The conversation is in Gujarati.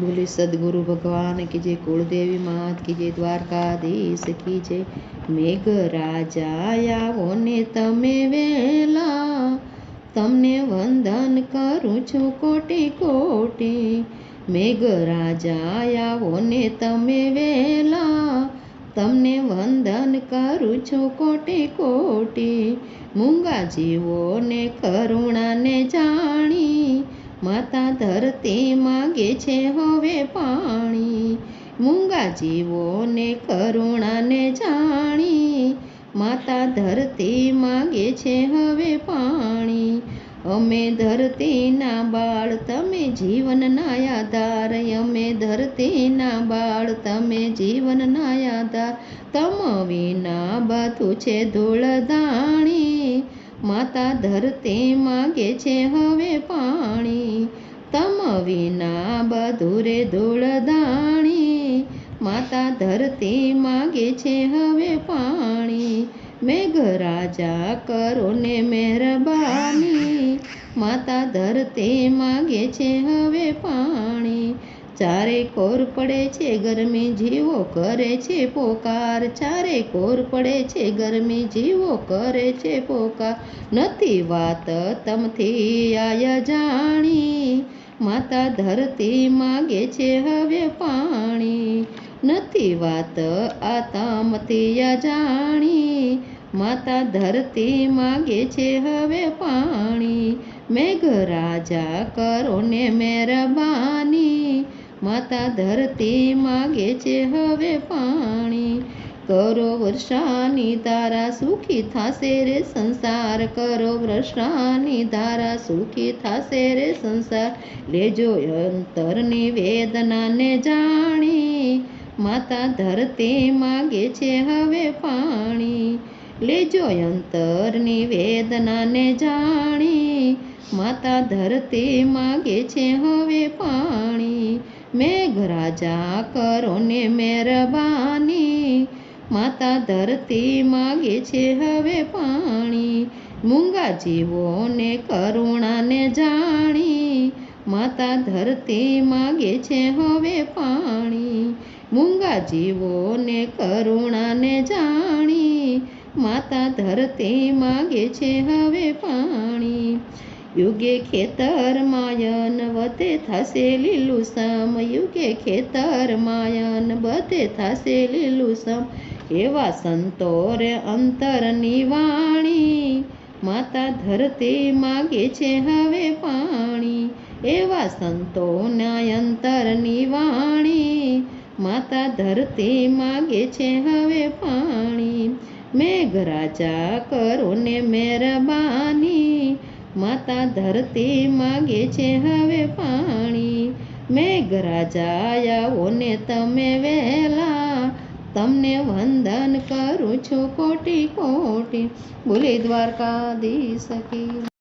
બોલે, સદગુરુ ભગવાન, કે જે કુળદેવી માત, કે જે દ્વારકાધીશ કી જે મેઘ રાજા આવો ને તમે વેલા, તમને વંદન કરું છું કોટી કોટી. મેઘ રાજા આવો ને તમે વેલા, તમને વંદન કરું છું કોટી કોટી. મૂંગા જીવો ને કરુણાને જાણી માતા ધરતી માગે છે હવે પાણી. મૂંગા જીવોને કરુણાને જાણી. માતા ધરતી માગે છે હવે પાણી. અમે ધરતીના બાળ, તમે જીવનના આધાર અમે ધરતીના બાળ, તમે જીવનના આધાર તમ વિના બધું છે ધૂળધાણી માતા ધરતી માગે છે હવે પાણી. તમ વિના બધું રે ધૂળધાણી માતા ધરતી માગે છે હવે પાણી. મેઘરાજા કરો ને મહેરબાની. માતા ધરતી માગે છે હવે ચારે કોર પડે છે ગરમી જીવો કરે છે પોકાર. ચારે કોર પડે છે ગરમી જીવો કરે છે પોકાર. નથી વાત તમથી આયા જાણી. માતા ધરતી માગે છે હવે પાણી. નથી વાત આ તમથી જાણી. માતા ધરતી માગે છે હવે પાણી. મેઘરાજા કરો ને મહેરબાની. માતા ધરતી માગે છે હવે પાણી. કરો વર્ષાની તારા સુખી થાશે રે સંસાર. કરો વર્ષાની તારા સુખી થાશે રે સંસાર. લેજો અંતરની વેદનાને જાણી. માતા ધરતી માગે છે હવે પાણી. લેજો અંતરની વેદનાને જાણી. માતા ધરતી માગે છે હવે પાણી. મેઘરાજા કરો ને મહેરબાની. માતા ધરતી માગે છે હવે પાણી. મૂંગા જીવોને કરુણાને જાણી. માતા ધરતી માગે છે હવે પાણી. મૂંગા જીવોને કરુણાને જાણી. માતા ધરતી માગે છે હવે પાણી. યુગે ખેતર માયન વતે થશે લીલું સમ. યુગે ખેતર માયન બધે થશે લીલું સમ. એવા સંતો રે અંતરની વાણી. માતા ધરતી માગે છે હવે પાણી. એવા સંતોના અંતરની વાણી. માતા ધરતી માગે છે હવે પાણી. મેઘરાજા કરો ને મહેરબાની. માતા ધરતી માગે છે હવે પાણી. મેઘરાજાયાઓને તમે વહેલા તમને વંદન કરું છું કોટી કોટી. બોલે દ્વારકાધીશ કી.